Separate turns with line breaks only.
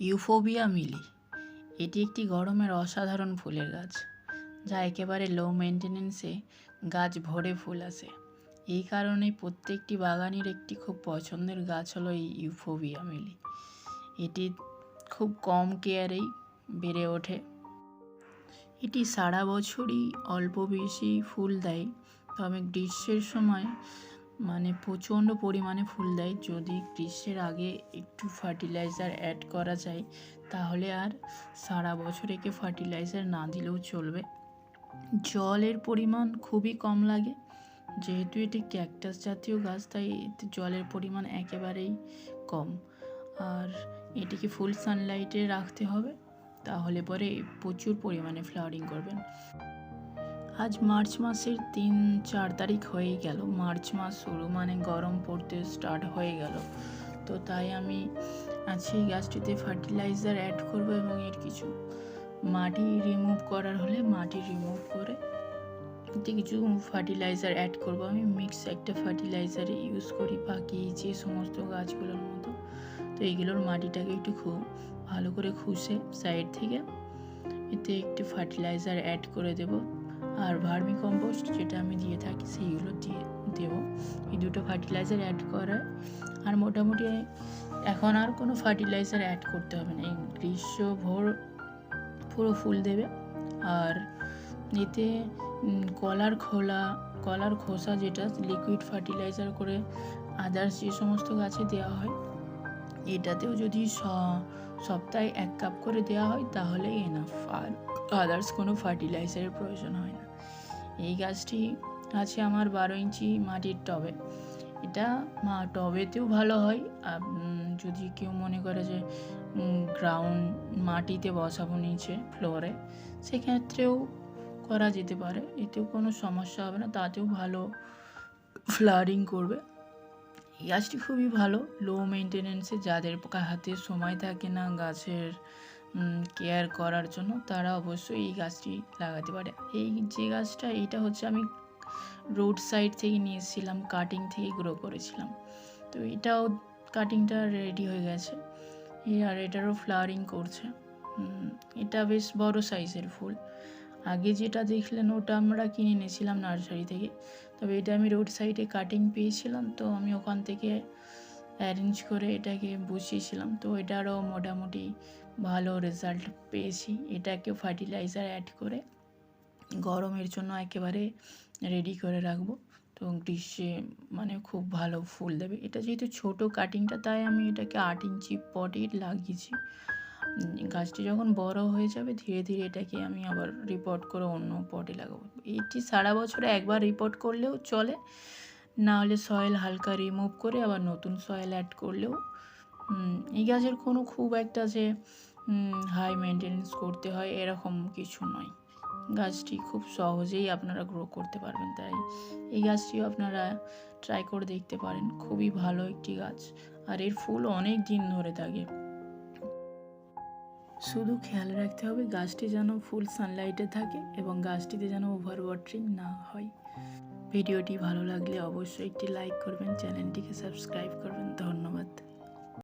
ইউফোবিয়া মিলি। এটি একটি গরমের অসাধারণ ফুলের গাছ, যা একেবারে লো মেনটেনেন্সে গাছ ভরে ফুল আসে এই কারণে প্রত্যেকটি বাগানের একটি খুব পছন্দের গাছ হলো এই ইউফোবিয়া মিলি। এটি খুব কম কেয়ারেই বেড়ে ওঠে। এটি সারা বছরই অল্প বেশি ফুল দেয়, তবে গ্রীষ্মের সময় মানে প্রচণ্ড পরিমাণে ফুল দেয়। যদি গ্রীষ্মের আগে একটু ফার্টিলাইজার অ্যাড করা যায়, তাহলে আর সারা বছর একে ফার্টিলাইজার না দিলেও চলবে। জলের পরিমাণ খুবই কম লাগে। যেহেতু এটি ক্যাকটাস জাতীয় গাছ, তাই এতে জলের পরিমাণ একেবারেই কম। আর এটিকে ফুল সানলাইটে রাখতে হবে, তাহলে পরে প্রচুর পরিমাণে ফ্লাওয়ারিং করবেন। আজ মার্চ মাসের তিন, চার তারিখ হয়ে গেল। মার্চ মাস শুরু মানে গরম পড়তে স্টার্ট হয়ে গেল। তো তাই আমি আজকে এই গাছটিতে ফার্টিলাইজার অ্যাড করব এবং এর কিছু মাটি রিমুভ করার হলে মাটি রিমুভ করে এতে কিছু ফার্টিলাইজার অ্যাড করব। আমি মিক্স একটা ফার্টিলাইজার ইউজ করি বাকি যে সমস্ত গাছগুলোর মতো। তো এইগুলোর মাটিটাকে একটু খুব ভালো করে খুশে সাইড থেকে এতে একটু ফার্টিলাইজার অ্যাড করে দেব। আর ভার্মি কম্পোস্ট যেটা আমি দিয়ে থাকি সেইগুলো দিয়ে দেবো। এই দুটো ফার্টিলাইজার অ্যাড করা আর মোটামুটি এখন আর কোনো ফার্টিলাইজার অ্যাড করতে হবে না। এই গ্রীষ্ম, ভোর পুরো ফুল দেবে। আর এতে কলার খোলা, কলার খোসা যেটা লিকুইড ফার্টিলাইজার করে আদার্স যে সমস্ত গাছে দেওয়া হয়, এটাতেও যদি সপ্তাহে এক কাপ করে দেওয়া হয়, তাহলে এনাফ আর আদার্স কোনো ফার্টিলাইজারের প্রয়োজন হয় না। এই গাছটি আছে আমার বারো ইঞ্চি মাটির টবে। এটা মা, টবেতেও ভালো হয়। যদি কেউ মনে করে যে গ্রাউন্ড মাটিতে বসাবো নিচে ফ্লোরে সেক্ষেত্রেও করা যেতে পারে। এতেও কোনো সমস্যা হবে না, তাতেও ভালো ফ্লাওয়ারিং করবে। এই গাছটি খুবই ভালো লো মেনটেনেন্সে যাদের হাতে সময় থাকে না গাছের কেয়ার করার জন্য তারা অবশ্যই এই গাছটি লাগাতে পারে। এই যে গাছটা, এইটা হচ্ছে আমি রোড সাইড থেকে নিয়ে এসেছিলাম কাটিং থেকে গ্রো করেছিলাম। তো এটাও কাটিংটা রেডি হয়ে গেছে। আর এটারও ফ্লাওয়ারিং করছে। এটা বেশ বড় সাইজের ফুল। আগে যেটা দেখলেন ওটা আমরা কিনে এনেছিলাম নার্সারি থেকে। তবে এটা আমি রোড সাইডে কাটিং পেয়েছিলাম, তো আমি ওখান থেকে অ্যারেঞ্জ করে এটাকে বসিয়েছিলাম। তো এটারও মোটামুটি ভালো রেজাল্ট পেয়েছি। এটাকে ফার্টিলাইজার অ্যাড করে গরমের জন্য একেবারে রেডি করে রাখব। তো গ্রীষ্মে মানে খুব ভালো ফুল দেবে। এটা যেহেতু ছোট কাটিংটা তাই আমি এটাকে আট ইঞ্চি পটে লাগিয়েছি। গাছটি যখন বড় হয়ে যাবে, ধীরে ধীরে এটাকে আমি আবার রিপোর্ট করে অন্য পটে লাগাবো। এটি সারা বছরে একবার রিপোর্ট করলেও চলে। না হলে সয়েল হালকা রিমুভ করে আবার নতুন সয়েল অ্যাড করলেও এই গাছের কোনো খুব একটা যে হাই মেনটেনেন্স করতে হয় এরকম কিছু নয়। গাছটি খুব সহজেই আপনারা গ্রো করতে পারবেন তাই। এই গাছটিও আপনারা ট্রাই করে দেখতে পারেন, খুবই ভালো একটি গাছ। আর এর ফুল অনেক দিন ধরে থাকে। শুধু খেয়াল রাখতে হবে গাছটি যেন ফুল সানলাইটে থাকে এবং গাছটিতে যেন ওভার ওয়াটারিং না হয়। ভিডিওটি ভালো লাগলে অবশ্যই একটি লাইক করবেন চ্যানেলটিকে সাবস্ক্রাইব করবেন।